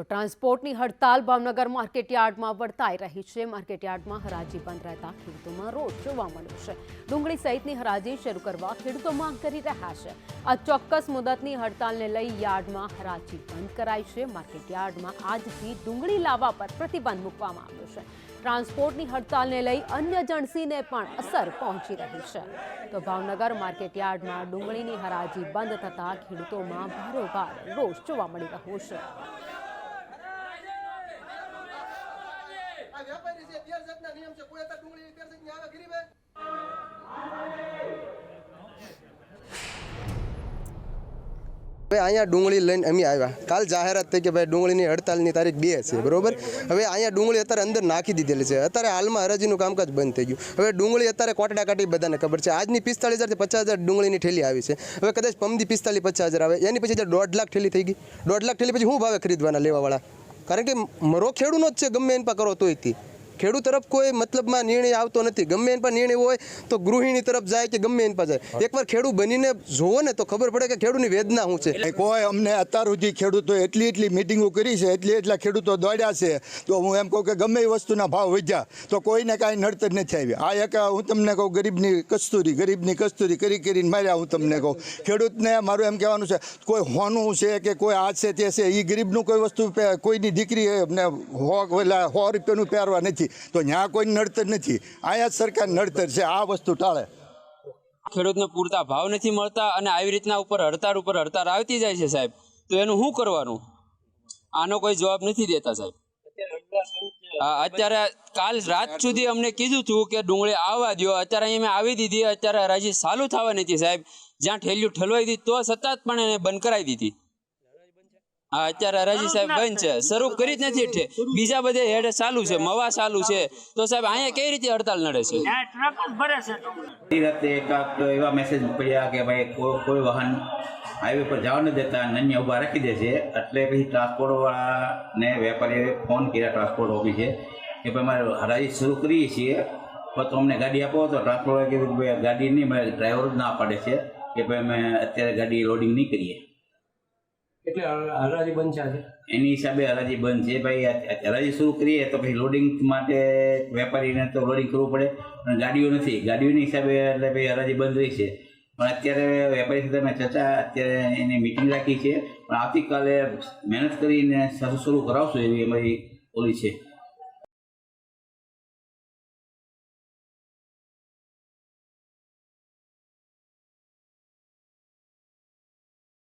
તો ટ્રાન્સપોર્ટની હડતાલ ભાવનગર માર્કેટયાર્ડમાં વર્તાઈ રહી છે. માર્કેટયાર્ડમાં હરાજી બંધ રહેતા ખેડૂતોમાં રોષ જોવા મળ્યો છે. ડુંગળી સહિતની હરાજી શરૂ કરવા ખેડૂતો માંગ કરી રહ્યા છે. આ ચોક્કસ મુદતની હડતાલને લઈ યાર્ડમાં હરાજી બંધ કરાઈ છે. માર્કેટયાર્ડમાં આજથી ડુંગળી લાવવા પર પ્રતિબંધ મૂકવામાં આવ્યો છે. ટ્રાન્સપોર્ટની હડતાલને લઈ અન્ય જણસીને પણ અસર પહોંચી રહી છે. તો ભાવનગર માર્કેટયાર્ડમાં ડુંગળીની હરાજી બંધ થતાં ખેડૂતોમાં ભારોભાર, રોષ જોવા મળી રહ્યો છે. આ વેપારી છે તેર જાતના નિયમ છે. કોઈ ડુંગળી તેર જાતની આવે ગરીબે? હવે અહીંયા ડુંગળી લઈને અમે આવ્યા. કાલ જાહેરાત થઈ કે ભાઈ ડુંગળીની હડતાલની તારીખ બે છે, બરોબર? હવે અહીંયા ડુંગળી અત્યારે અંદર નાખી દીધેલી છે. અત્યારે હાલમાં હરાજીનું કામકાજ બંધ થઈ ગયું. હવે ડુંગળી અત્યારે કોટડા કાઢી બધાને ખબર છે. આજની પિસ્તાળીસ હજારથી પચાસ હજાર ડુંગળીની ઠેલી આવી છે. હવે કદાચ પમદી પિસ્તાલીસ પચાસ હજાર આવે. એની પછી દોઢ લાખ ઠેલી થઈ ગઈ. દોઢ લાખ ઠેલી પછી હું ભાવે ખરીદવાના લેવાવાળા? કારણ કે મરો ખેડૂનો જ છે ગમે એન પા કરો તોય ખેડૂત તરફ કોઈ મતલબમાં નિર્ણય આવતો નથી. ગમે એન પર નિર્ણય હોય તો ગૃહિણી તરફ જાય કે ગમે એન પર જાય. એકવાર ખેડૂત બનીને જોવો ને તો ખબર પડે કે ખેડૂતની વેદના શું છે. કોઈ અમને અત્યાર સુધી ખેડૂતો એટલી એટલી મિટિંગો કરી છે, એટલી એટલા ખેડૂતો દોડ્યા છે, તો હું એમ કહું કે ગમે એ વસ્તુના ભાવ વધ્યા, તો કોઈને કાંઈ નડતર નથી આવી આ એક હું તમને કહું ગરીબની કસ્તુરી ગરીબની કસ્તુરી કરી કરીને માર્યા હું તમને કહું. ખેડૂતને મારું એમ કહેવાનું છે, કોઈ હોનું છે કે કોઈ આ છે તે છે એ ગરીબનું કોઈ વસ્તુ કોઈની દીકરી હો સો રૂપિયાનું પહેરવા નથી. તો ત્યાં કોઈ નડતર નથી. અહીંયા સરકાર નડતર છે, આ વસ્તુ ટાળે. ખેડૂતને પૂરતા ભાવ નથી મળતા અને આવી રીતના ઉપર હડતાળ ઉપર હડતાળ આવતી જાય છે સાહેબ. તો એનું શું કરવાનું? આનો કોઈ જવાબ નથી દેતા સાહેબ. અત્યારે કાલ રાત સુધી અમને કીધું હતું કે ડુંગળી આવવા દો અત્યારે અહીંયા મેં આવી દીધી, અત્યારે હરાજી ચાલુ થવા નથી સાહેબ. જ્યાં ઠેલ્યું ઠલવાઈ દીધી, તો સતત પણ એને બંધ કરાવી દીધી. હા અત્યારે હરાજી સાહેબ બંધ છે. શરૂ કરી જ નથી બીજા બધે હેડ ચાલુ છે મવા ચાલુ છે. તો સાહેબ અહીંયા કઈ રીતે હડતાલ નડે છે? રાતે એવા મેસેજ પડ્યા કે ભાઈ કોઈ વાહન હાઈવે પર જવા ન દેતા નન્ય ઊભા રાખી દે છે. એટલે પછી ટ્રાન્સપોર્ટવાળાને વેપારીએ ફોન કર્યા ટ્રાન્સપોર્ટ ઓફિસે કે ભાઈ અમારે હરાજી શરૂ કરીએ છીએ. પણ તો અમને ગાડી આપો તો ટ્રાન્સપોર્ટે કીધું કે ભાઈ ગાડી નહીં મારે ડ્રાઈવર જ ના પાડે છે. કે ભાઈ અમે અત્યારે ગાડી લોડિંગ નહીં કરીએ. એટલે હરાજી બંધ છે એની હિસાબે હરાજી બંધ છે. ભાઈ હરાજી શરૂ કરીએ? તો પછી લોડિંગ માટે વેપારીને તો લોડિંગ કરવું પડે અને ગાડીઓ નથી. ગાડીઓની હિસાબે એટલે ભાઈ હરાજી બંધ રહી છે. પણ અત્યારે વેપારી સાથે મેં ચર્ચા, અત્યારે એની મિટિંગ રાખી છે. પણ આવતીકાલે મહેનત કરીને શરૂ શરૂ કરાવશું એવી અમારી ઓલી છે.